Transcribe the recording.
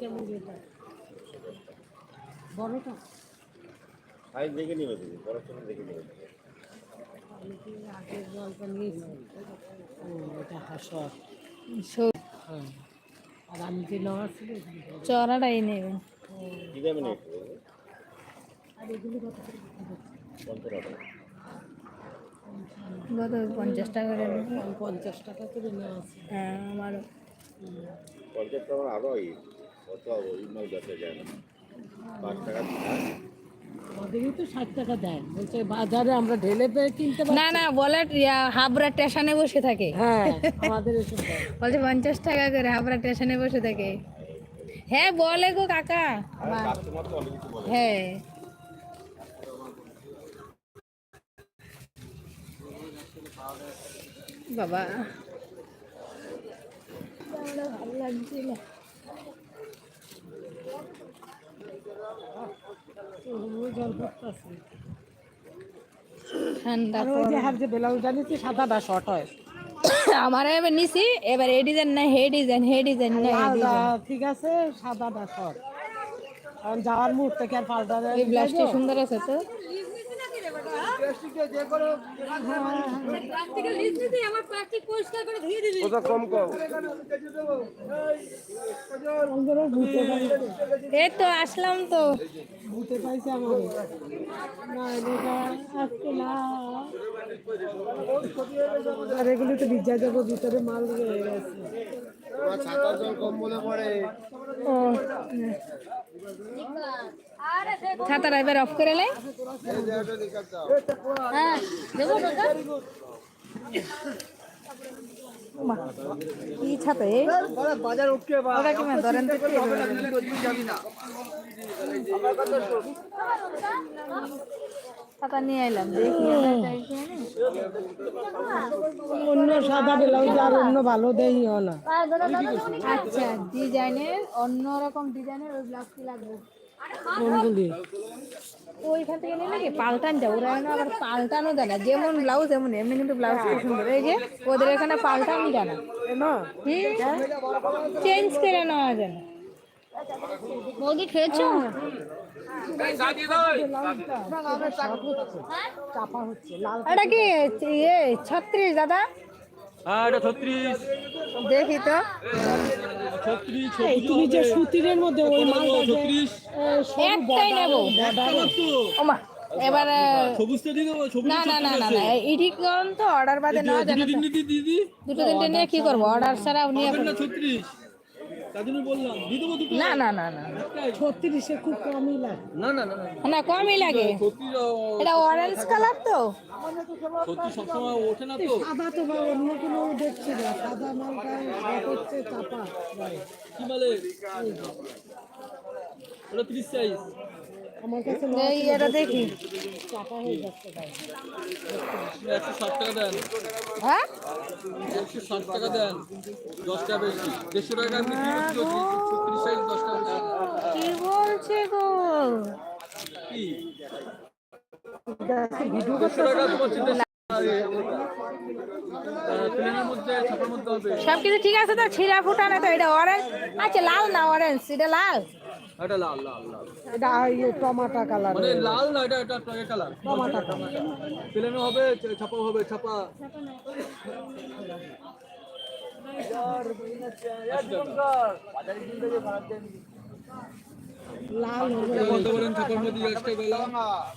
কেমন যেটা? বড়টা? সাইজ দেখে নিবে তুমি বড় ছোট দেখে নিবে। আগের জলটা নিয়েছি? ও এটা হাসর হ্যাঁ। আর আমি যে নেওয়া ছিল চড়াটাই নেবেন কি দামে নেই আর এগুলি কত করে পঞ্চাশ টাকা। পঞ্চাশ টাকা করে আমি পঞ্চাশ টাকা করে নেওয়া আছে। হ্যাঁ আমারও। পঞ্চাশ টাকা আরও এই কত ওই মাল বেচা যায় না। পাঁচ টাকা হ্যাঁ? আমাদেরই তো ষাট টাকা দেয়। বলছে বাজারে আমরা ঢেলে পেয়ে কিনতে পারি না না বলে হাবড়া স্টেশনে বসে থাকে। হ্যাঁ আমাদের বলছে পঞ্চাশ টাকা করে হাবড়া স্টেশনে বসে থাকে। হ্যাঁ বলে গো কাকা। কাস্টমার তো অনেক কিছু বলে। হ্যাঁ। বাবা। ভালো লাগছিল। ঠান্ডা সাদাটা শর্ট হয়। আমার এবার নিছি এবার এ ডিজাইন না হে ডিজাইন হে ডিজাইন না ঠিক আছে সাদাটা শর্ট কারণ যাওয়ার মুহূর্তে কি আর পাল্টা সুন্দর আছে তো। এই তো আসলাম তো। ভূতে পাইছে আমার আর এগুলো তো ভিজা যাব ভিতরে মাল রয়ে গেছে। ও ছাতাটা এবার অফ করে লাই হ্যাঁ দেবো কি ছাতা ধরেন তো কি? তুই যাবি না ছাতা নিয়ে জানি। অন্য সাদা ব্লাউজ আর অন্য ভালো দেইও না। আচ্ছা ডিজাইনের অন্যরকম ডিজাইনের ওই ব্লাউজ কি লাগবে? কোনগুলি ওইখান থেকে নিলে কি পাল্টান যায়? ওরা না আবার পাল্টানো যায় না। যেমন ব্লাউজ এমন এমনি কিন্তু ব্লাউজ খুব সুন্দর। এই যে ওদের এখানে পাল্টানো যায় না। না। চেঞ্জ করে নেওয়া যায় না। বৌদি খেয়েছো? লাল এটা কি ইয়ে ছত্রিশ দাদা? হ্যাঁ এটা ছত্রিশ। দেখি তো। তুমি যে সুতিরের মধ্যে ওই ছত্রিশ? একটাই নেব। ওমা এবার না না না না না ইডি করুন তো অর্ডার বাদে না তো। দিদি দিদি? দুটো তিনটে নিয়ে কি করব? অর্ডার ছাড়া নিয়ে না ছত্রিশে খুব কমই লাগে। না না না না। না কমই লাগে। এটা অরেঞ্জ কালার তো। সবসময় তো? সাদা তো বা অন্য কোনো দেখছি না। সাদা মালটা হচ্ছে চাপা। কি বলে? ওটা ত্রিশ সাইজ আমার কাছে এই এটা দেখি। চাপা হয়ে যাচ্ছে গায়ে। একশো ষাট টাকা দেন হ্যাঁ? একশো ষাট টাকা দেন দশটা বেশি দেড়শো টাকা আপনি কি করছি ছত্রিশ সাইজ দশটা বেশি কি বলছে গো? কি ভিডিও দেড়শো তোমার চিন্তা প্লেনের মধ্যে ছাপার মধ্যে হবে সব কিছু ঠিক আছে তো? ছিঁড়া ফুটানো তো এটা অরেঞ্জ আচ্ছা লাল না অরেঞ্জ এটা লাল। এটা লাল লাল লাল। এটা ইয়ে টমাটা কালার মানে লাল না এটা এটা টমেটো কালার টমাটা কালার প্লেনও হবে ছাপা হবে ছাপা। লাল হবে বলতে বলেন ছাপার মধ্যে গেলাম